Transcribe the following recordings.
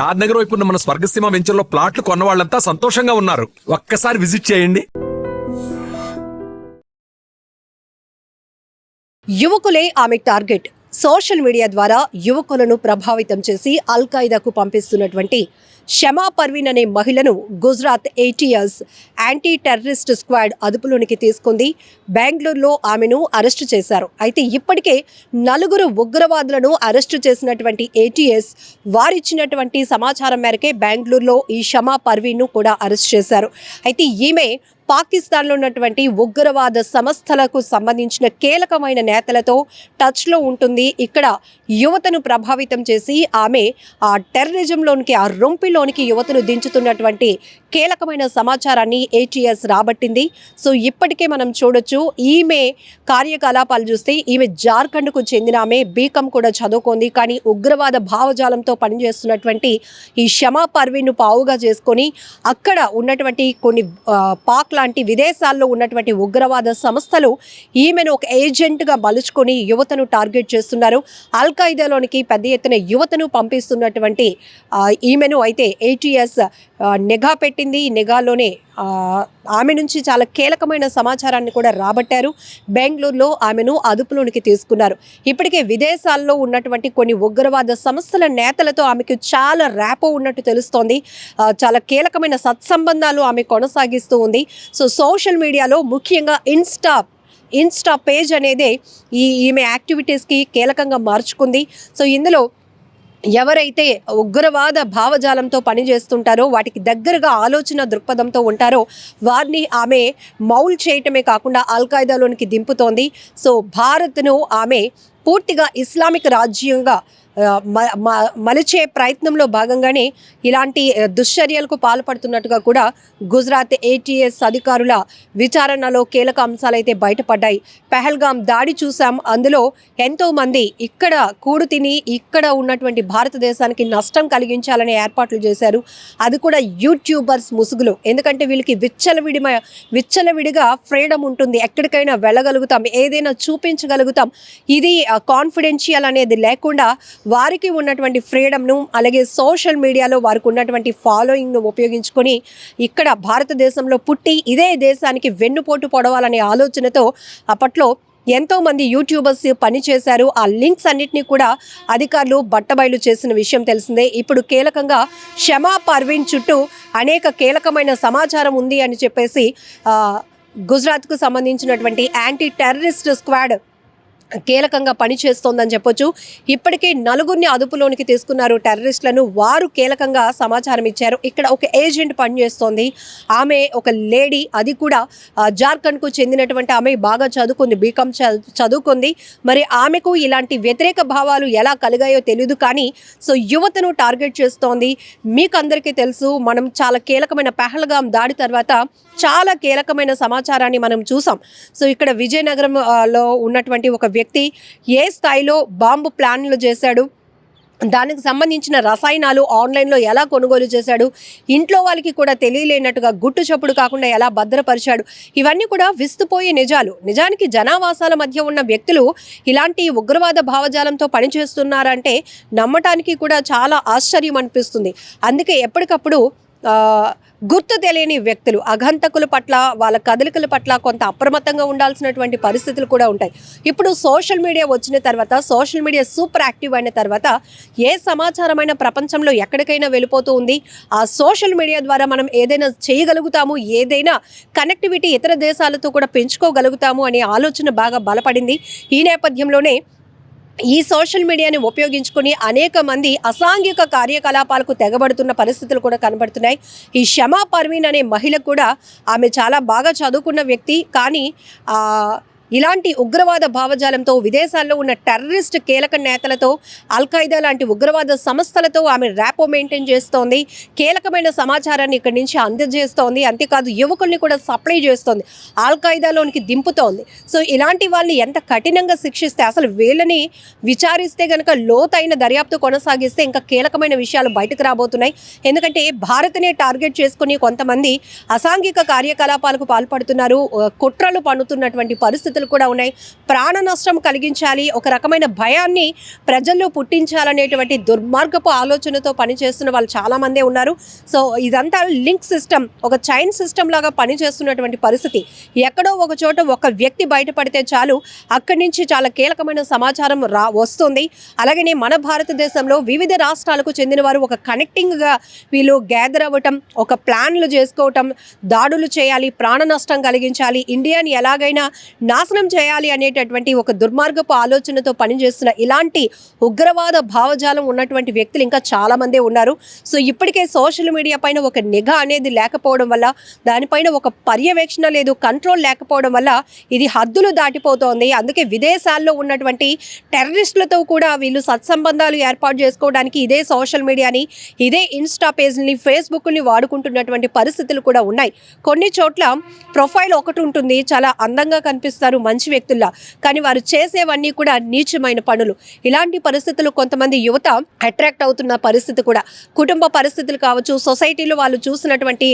షాద్ నగర్ వైపు ఉన్న మన స్వర్గసీమ వెంచర్లో ప్లాట్లు కొన్న వాళ్ళంతా సంతోషంగా ఉన్నారు. ఒక్కసారి విజిట్ చేయండి. యువకులే ఆమె టార్గెట్. సోషల్ మీడియా ద్వారా యువకులను ప్రభావితం చేసి అల్ ఖైదాకు పంపిస్తున్నటువంటి షమా పర్వీన్ అనే మహిళను Gujarat ATS anti terrorist squad అదుపులోనికి తీసుకుంది. బెంగళూరులో ఆమెను అరెస్టు చేశారు. అయితే ఇప్పటికే నలుగురు ఉగ్రవాదులను అరెస్టు చేసినటువంటి ఏటీఎస్ వారిచ్చినటువంటి సమాచారం మేరకే బెంగళూరులో ఈ షమా పర్వీన్ను కూడా అరెస్ట్ చేశారు. అయితే ఈమె పాకిస్తాన్లో ఉన్నటువంటి ఉగ్రవాద సంస్థలకు సంబంధించిన కీలకమైన నేతలతో టచ్లో ఉంటుంది. ఇక్కడ యువతను ప్రభావితం చేసి ఆమె ఆ టెర్రరిజంలోనికి ఆ రొంపిలోనికి యువతను దించుతున్నటువంటి కీలకమైన సమాచారాన్ని ఏటీఎస్ రాబట్టింది. సో ఇప్పటికే మనం చూడొచ్చు ఈమె కార్యకలాపాలు చూస్తే ఈమె జార్ఖండ్కు చెందిన ఆమె బీకం కూడా చదువుకుంది. కానీ ఉగ్రవాద భావజాలంతో పనిచేస్తున్నటువంటి ఈ షమా పర్వీన్ను పావుగా చేసుకొని అక్కడ ఉన్నటువంటి కొన్ని పాక్ల పాక్ లాంటి విదేశాల్లో ఉన్నటువంటి ఉగ్రవాద సంస్థలు ఈమెను ఒక ఏజెంట్గా మలుచుకొని యువతను టార్గెట్ చేస్తున్నారు. అల్ ఖైదాలోనికి పెద్ద ఎత్తున యువతను పంపిస్తున్నటువంటి ఈమెను అయితే ఏటీఎస్ నిఘా పెట్టింది. ఈ నిఘాలోనే ఆమె నుంచి చాలా కీలకమైన సమాచారాన్ని కూడా రాబట్టారు. బెంగళూరులో ఆమెను అదుపులోనికి తీసుకున్నారు. ఇప్పటికే విదేశాల్లో ఉన్నటువంటి కొన్ని ఉగ్రవాద సంస్థల నేతలతో ఆమెకు చాలా ర్యాపో ఉన్నట్టు తెలుస్తోంది. చాలా కీలకమైన సత్సంబంధాలు ఆమె కొనసాగిస్తూ ఉంది. సో సోషల్ మీడియాలో ముఖ్యంగా ఇన్స్టా ఇన్స్టా పేజ్ అనేదే ఈ ఈమె యాక్టివిటీస్కి కీలకంగా మార్చుకుంది. సో ఇందులో ఎవరైతే ఉగ్రవాద భావజాలంతో పనిచేస్తుంటారో వాటికి దగ్గరగా ఆలోచన దృక్పథంతో ఉంటారో వారిని ఆమె మౌల్ చేయటమే కాకుండా అల్ఖాయిదాలోనికి దింపుతోంది. సో భారత్ను ఆమె పూర్తిగా ఇస్లామిక్ రాజ్యంగా మ- మ- మలిచే ప్రయత్నంలో భాగంగానే ఇలాంటి దుశ్చర్యలకు పాల్పడుతున్నట్టుగా కూడా గుజరాత్ ఏటీఎస్ అధికారుల విచారణలో కీలక అంశాలైతే బయటపడ్డాయి. పెహల్గాం దాడి చూసాం అందులో ఎంతోమంది ఇక్కడ కూడు తిని ఇక్కడ ఉన్నటువంటి భారతదేశానికి నష్టం కలిగించాలనే ఏర్పాట్లు చేశారు. అది కూడా యూట్యూబర్స్ ముసుగులు. ఎందుకంటే వీళ్ళకి విచ్చలవిడి విచ్చలవిడిగా ఫ్రీడమ్ ఉంటుంది. ఎక్కడికైనా వెళ్ళగలుగుతాం. ఏదైనా చూపించగలుగుతాం. ఇది కాన్ఫిడెన్షియల్ అనేది లేకుండా వారికి ఉన్నటువంటి ఫ్రీడమ్ను అలాగే సోషల్ మీడియాలో వారికి ఉన్నటువంటి ఫాలోయింగ్ను ఉపయోగించుకొని ఇక్కడ భారతదేశంలో పుట్టి ఇదే దేశానికి వెన్నుపోటు పొడవాలనే ఆలోచనతో అప్పట్లో ఎంతోమంది యూట్యూబర్స్ పనిచేశారు ఆ లింక్స్ అన్నింటినీ కూడా అధికారులు బట్టబయలు చేసిన విషయం తెలిసిందే. ఇప్పుడు కీలకంగా షమా పర్వీన్ చుట్టూ అనేక కీలకమైన సమాచారం ఉంది అని చెప్పేసి గుజరాత్కు సంబంధించినటువంటి యాంటీ టెర్రరిస్ట్ స్క్వాడ్ కీలకంగా పనిచేస్తోందని చెప్పొచ్చు. ఇప్పటికే నలుగురిని అదుపులోనికి తీసుకున్నారు టెర్రరిస్టులను. వారు కీలకంగా సమాచారం ఇచ్చారు. ఇక్కడ ఒక ఏజెంట్ పనిచేస్తోంది. ఆమె ఒక లేడీ. అది కూడా జార్ఖండ్కు చెందినటువంటి ఆమె. బాగా చదువుకుంది బీకామ్ చదువుకుంది. మరి ఆమెకు ఇలాంటి వ్యతిరేక భావాలు ఎలా కలిగాయో తెలియదు కానీ సో యువతను టార్గెట్ చేస్తోంది. మీకు అందరికీ తెలుసు మనం చాలా కీలకమైన పెహల్గాం దాడి తర్వాత చాలా కీలకమైన సమాచారాన్ని మనం చూసాం. సో ఇక్కడ విజయనగరం లో ఉన్నటువంటి ఒక వ్యక్తి ఏ స్థాయిలో బాంబు ప్లాన్లు చేశాడు దానికి సంబంధించిన రసాయనాలు ఆన్లైన్లో ఎలా కొనుగోలు చేశాడు ఇంట్లో వాళ్ళకి కూడా తెలియలేనట్టుగా గుట్టు చప్పుడు కాకుండా ఎలా భద్రపరిచాడు ఇవన్నీ కూడా విస్తుపోయే నిజాలు. నిజానికి జనావాసాల మధ్య ఉన్న వ్యక్తులు ఇలాంటి ఉగ్రవాద భావజాలంతో పనిచేస్తున్నారంటే నమ్మటానికి కూడా చాలా ఆశ్చర్యం అనిపిస్తుంది. అందుకే ఎప్పటికప్పుడు గుర్తు తెలియని వ్యక్తులు అఘంతకుల పట్ల వాళ్ళ కదలికల పట్ల కొంత అప్రమత్తంగా ఉండాల్సినటువంటి పరిస్థితులు కూడా ఉంటాయి. ఇప్పుడు సోషల్ మీడియా వచ్చిన తర్వాత సోషల్ మీడియా సూపర్ యాక్టివ్ అయిన తర్వాత ఏ సమాచారమైన ప్రపంచంలో ఎక్కడికైనా వెళ్ళిపోతూ ఉంది? ఆ సోషల్ మీడియా ద్వారా మనం ఏదైనా చేయగలుగుతాము? ఏదైనా కనెక్టివిటీ ఇతర దేశాలతో కూడా పెంచుకోగలుగుతాము? అనే ఆలోచన బాగా బలపడింది. ఈ నేపథ్యంలోనే ఈ సోషల్ మీడియాని ఉపయోగించుకుని అనేక మంది అసాంఘిక కార్యకలాపాలకు తెగబడుతున్న పరిస్థితులు కూడా కనబడుతున్నాయి. ఈ షమా పర్వీన్ అనే మహిళ కూడా ఆమె చాలా బాగా చదువుకున్న వ్యక్తి. కానీ ఇలాంటి ఉగ్రవాద భావజాలంతో విదేశాల్లో ఉన్న టెర్రరిస్ట్ కీలక నేతలతో అల్ఖైదా లాంటి ఉగ్రవాద సంస్థలతో ఆమె ర్యాపో మెయింటైన్ చేస్తోంది. కీలకమైన సమాచారాన్ని ఇక్కడి నుంచి అందజేస్తోంది. అంతేకాదు యువకుల్ని కూడా సప్లై చేస్తోంది. అల్ఖైదాలోనికి దింపుతోంది. సో ఇలాంటి వాళ్ళని ఎంత కఠినంగా శిక్షిస్తే అసలు వీళ్ళని విచారిస్తే కనుక లోతైన దర్యాప్తు కొనసాగిస్తే ఇంకా కీలకమైన విషయాలు బయటకు రాబోతున్నాయి. ఎందుకంటే భారత్నే టార్గెట్ చేసుకుని కొంతమంది అసాంఘిక కార్యకలాపాలకు పాల్పడుతున్నారు. కుట్రలు పన్నుతున్నటువంటి పరిస్థితులు పరిస్థితులు కూడా ఉన్నాయి. ప్రాణ నష్టం కలిగించాలి ఒక రకమైన భయాన్ని ప్రజల్లో పుట్టించాలనేటువంటి దుర్మార్గపు ఆలోచనతో పనిచేస్తున్న వాళ్ళు చాలా మందే ఉన్నారు. సో ఇదంతా లింక్ సిస్టమ్ ఒక చైన్ సిస్టమ్ లాగా పనిచేస్తున్నటువంటి పరిస్థితి. ఎక్కడో ఒక చోట ఒక వ్యక్తి బయటపడితే చాలు అక్కడి నుంచి చాలా కీలకమైన సమాచారం రా వస్తుంది. అలాగనే మన భారతదేశంలో వివిధ రాష్ట్రాలకు చెందిన వారు ఒక కనెక్టింగ్గా వీళ్ళు గ్యాదర్ అవ్వటం ఒక ప్లాన్లు చేసుకోవటం దాడులు చేయాలి ప్రాణ నష్టం కలిగించాలి. ఇండియాని ఎలాగైనా నాశనం చేయాలి అనేటటువంటి ఒక దుర్మార్గపు ఆలోచనతో పనిచేస్తున్న ఇలాంటి ఉగ్రవాద భావజాలం ఉన్నటువంటి వ్యక్తులు ఇంకా చాలా మందే ఉన్నారు. సో ఇప్పటికే సోషల్ మీడియా పైన ఒక నిఘా అనేది లేకపోవడం వల్ల దానిపైన ఒక పర్యవేక్షణ లేదు కంట్రోల్ లేకపోవడం వల్ల ఇది హద్దులు దాటిపోతోంది. అందుకే విదేశాల్లో ఉన్నటువంటి టెర్రరిస్టులతో కూడా వీళ్ళు సత్సంబంధాలు ఏర్పాటు చేసుకోవడానికి ఇదే సోషల్ మీడియాని ఇదే ఇన్స్టా పేజ్ని ఫేస్బుక్ని వాడుకుంటున్నటువంటి పరిస్థితులు కూడా ఉన్నాయి. కొన్ని చోట్ల ప్రొఫైల్ ఒకటి ఉంటుంది చాలా అందంగా కనిపిస్తారు. మంచి వ్యక్తుల్లా. కానీ వారు చేసేవన్నీ కూడా నీచమైన పనులు. ఇలాంటి పరిస్థితులు కొంతమంది యువత అట్రాక్ట్ అవుతున్న పరిస్థితి కూడా. కుటుంబ పరిస్థితులు కావచ్చు సొసైటీలో వాళ్ళు చూసినటువంటి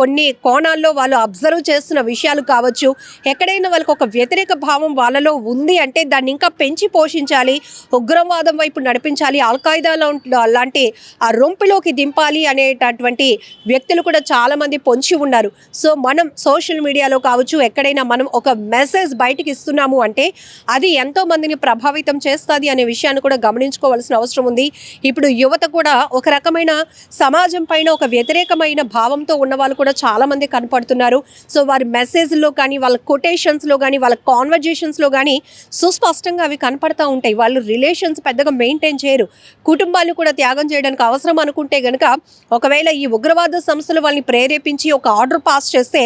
కొన్ని కోణాల్లో వాళ్ళు అబ్జర్వ్ చేస్తున్న విషయాలు కావచ్చు. ఎక్కడైనా వాళ్ళకి ఒక వ్యతిరేక భావం వాళ్ళలో ఉంది అంటే దాన్ని ఇంకా పెంచి పోషించాలి ఉగ్రవాదం వైపు నడిపించాలి అల్ఖాయిదాలో లాంటి ఆ రొంపిలోకి దింపాలి అనేటటువంటి వ్యక్తులు కూడా చాలామంది పొంచి ఉన్నారు. సో మనం సోషల్ మీడియాలో కావచ్చు ఎక్కడైనా మనం ఒక మెసేజ్ బయటికి ఇస్తున్నాము అంటే అది ఎంతో మందిని ప్రభావితం చేస్తుంది అనే విషయాన్ని కూడా గమనించుకోవాల్సిన అవసరం ఉంది. ఇప్పుడు యువత కూడా ఒక రకమైన సమాజం పైన ఒక వ్యతిరేకమైన భావంతో ఉన్న వాళ్ళు కూడా చాలా మంది కనపడుతున్నారు. సో వారి మెసేజ్లో కానీ వాళ్ళ కొటేషన్స్లో కానీ వాళ్ళ కాన్వర్జేషన్స్లో కానీ సుస్పష్టంగా అవి కనపడతా ఉంటాయి. వాళ్ళు రిలేషన్స్ పెద్దగా మెయింటైన్ చేయరు. కుటుంబాలు కూడా త్యాగం చేయడానికి అవసరం అనుకుంటే కనుక ఒకవేళ ఈ ఉగ్రవాద సంస్థలు వాళ్ళని ప్రేరేపించి ఒక ఆర్డర్ పాస్ చేస్తే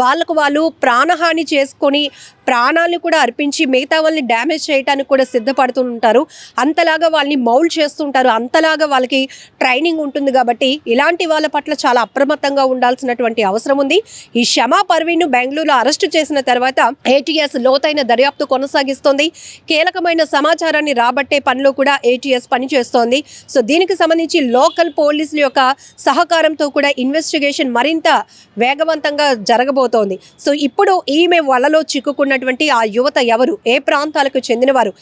వాళ్ళకు వాళ్ళు ప్రాణహాని చేసుకొని ప్రాణాలు కూడా అర్పించి మిగతా వాళ్ళని డ్యామేజ్ చేయడానికి కూడా సిద్ధపడుతూ ఉంటారు అంతలాగా వాళ్ళని మౌల్డ్ చేస్తుంటారు. అంతలాగా వాళ్ళకి ట్రైనింగ్ ఉంటుంది కాబట్టి ఇలాంటి వాళ్ళ పట్ల చాలా అప్రమత్తంగా ఉండాల్సినటువంటి అవసరం ఉంది. ఈ షమా పర్వీన్ను బెంగళూరులో అరెస్టు చేసిన తర్వాత ఏటీఎస్ లోతైన దర్యాప్తు కొనసాగిస్తోంది. కీలకమైన సమాచారాన్ని రాబట్టే పనిలో కూడా ఏటీఎస్ పనిచేస్తోంది. సో దీనికి సంబంధించి లోకల్ పోలీసుల యొక్క సహకారంతో కూడా ఇన్వెస్టిగేషన్ మరింత వేగవంతంగా జరగబోతోంది. సో ఇప్పుడు ఈమె వలలో ఉన్నటువంటి ఆ యువత ఎవరు? ఏ ప్రాంతాలకు చెందినవారు?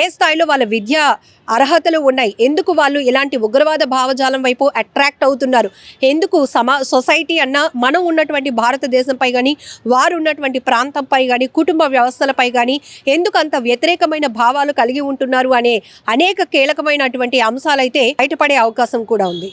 ఏ స్థాయిలో వాళ్ళ విద్యా అర్హతలు ఉన్నాయి? ఎందుకు వాళ్ళు ఇలాంటి ఉగ్రవాద భావజాలం వైపు అట్రాక్ట్ అవుతున్నారు? ఎందుకు సమా సొసైటీ అన్న మనం ఉన్నటువంటి భారతదేశంపై కానీ వారు ఉన్నటువంటి ప్రాంతంపై కానీ కుటుంబ వ్యవస్థలపై కానీ ఎందుకు అంత వ్యతిరేకమైన భావాలు కలిగి ఉంటున్నారు అనే అనేక కీలకమైనటువంటి అంశాలైతే బయటపడే అవకాశం కూడా ఉంది.